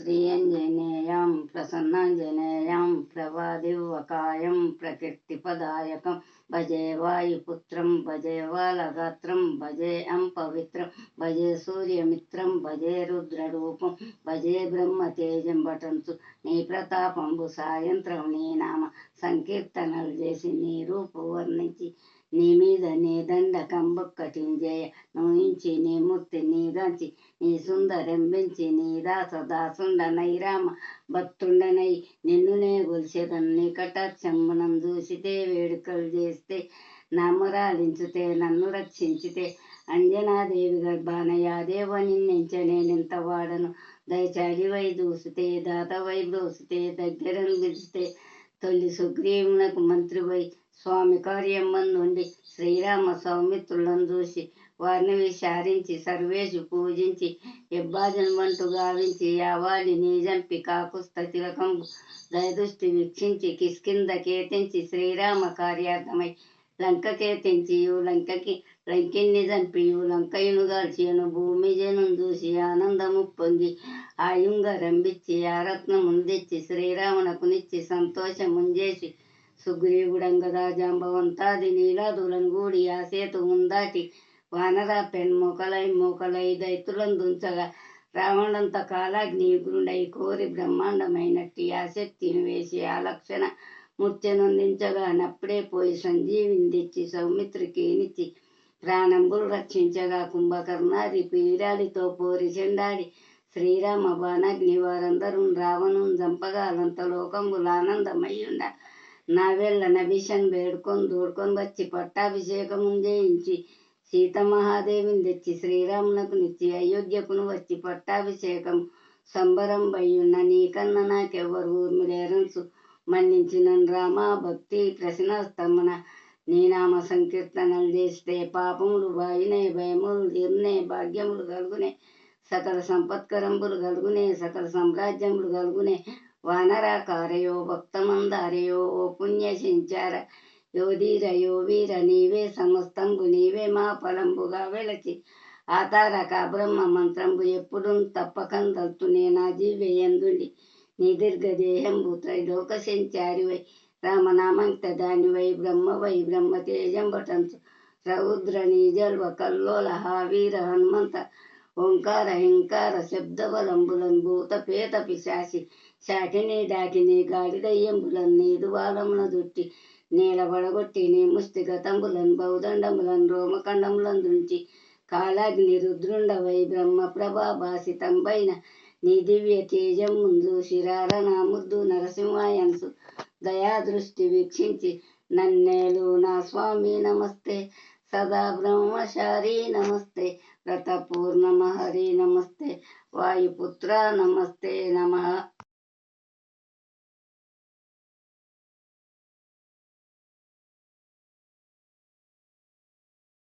శ్రీయంజనేయం ప్రసన్నాంజనేయం ప్రభాదివ్వకాయం ప్రకీర్తిపదాయకం భజే వాయుపుత్రం భజే బాలగాత్రం భజే అం పవిత్రం భజే సూర్యమిత్రం భజే రుద్రరూపం భజే బ్రహ్మతేజం పఠంచు నీ ప్రతాపంబు సాయంత్రం నీ నామ సంకీర్తనలు చేసి నీ రూపు వర్ణించి నీ మీద నీ దండ దండకంబొక్కటింజేయ నోయించి నీ మూర్తి నీగాంచి నీ సుందరెంబించి నీ దాస దాసుండ రామ భక్తుండనై. నిన్నునే గొలిచెదన్ నీ కటాక్షమ్మనం చూసితే వేడుకలు చేస్తే నామరాలించుతే నన్ను రక్షించితే. అంజనాదేవి గర్భాన యాదేవ వాడను? దయచాడివై దూసితే దాతవై బ్రోసితే దగ్గరను పిలిస్తే తొలి సుగ్రీవునకు మంత్రివై స్వామి కార్యమ్మందుండి శ్రీరామ సౌమిత్రులను చూసి వారిని విచారించి సర్వేషు పూజించి ఎబ్బాజను వంటు గావించి యావాలి నీజంపి కాకుస్త తిలకం దయదృష్టి వీక్షించి కిష్కింద కేతించి శ్రీరామ కార్యార్థమై లంక తెంచియు లంకకి లంకిని చంపియు లంకయును గాల్చియను భూమి జనం చూసి ఆనందము పొంగి ఆయుంగ రంభించి ఆ రత్నముందిచ్చి శ్రీరామునకు నిచ్చి సంతోషముంజేసి సుగ్రీవుడంగదా జాంబవంతాది నీలాదులను ఆ సేతు ఉందాటి వానరా పెన్ మొకలై దైతులను దుంచగా రావణంత కాలాగ్ని గురుండై కోరి బ్రహ్మాండమైనట్టి ఆ శక్తిని వేసి ఆ లక్షణ ముత్యనందించగా నప్పుడే పోయి సంజీవిని తెచ్చి సౌమిత్రికి నిచ్చి ప్రాణంబులు రక్షించగా కుంభకర్ణాది పీరాడితో పోరి చెండాడి శ్రీరామ బాణాగ్ని వారందరూ రావణం చంపగా అలంత లోకంబులు ఆనందమయ్యుండ నా వేళ్ళ నభిషన్ వేడుకొని దూడుకొని వచ్చి పట్టాభిషేకము చేయించి సీతమహాదేవిని తెచ్చి శ్రీరామునకు నిచ్చి అయోధ్యకును వచ్చి పట్టాభిషేకం సంబరం భయ్యున్న నీకన్న నాకెవ్వరు ఊర్మిలేరంచు మన్నించిన రామ భక్తి ప్రశ్నస్తమున నీ నామ సంకీర్తనలు చేస్తే పాపములు బాయినే భయములు తీరునే భాగ్యములు కలుగునే సకల సంపత్కరంబులు కలుగునే సకల సామ్రాజ్యములు కలుగునే వానరాకారయో భక్తమందారయో ఓ పుణ్యసించార యోధీరయో వీర నీవే సమస్తంబు నీవే మా ఫలంబుగా వెలచి. ఆతారక బ్రహ్మ మంత్రంబు ఎప్పుడు తప్పకందల్తునే నా జీవయందుండి నీ దీర్ఘదేహంబు త్రైలోక సంచారివై రామనామంత దానివై బ్రహ్మవై బ్రహ్మ తేజంబటంచు రౌద్ర నీజల్వ కల్లోల వీర హనుమంత ఓంకార హింకార శబ్దవలంబులం భూత పేత పిశాసి శాఖిని దాటిని గాడిదయ్యంబులన్ నీదువాలమున దుట్టి నీల వడగొట్టి నీ ముష్టిగతంబులన్ బౌదండములన్ రోమకండములను దుంచి కాలాగ్ని రుద్రుండవై బ్రహ్మ ప్రభా భాసితంబైన నీ దివ్య తేజం ముందు శిరార నా ముద్దు నరసింహాయన్సు దయాదృష్టి వీక్షించి నన్నేలు నా స్వామి నమస్తే సదా బ్రహ్మచారి నమస్తే వ్రతపూర్ణమ హరి నమస్తే వాయుపుత్ర నమస్తే నమ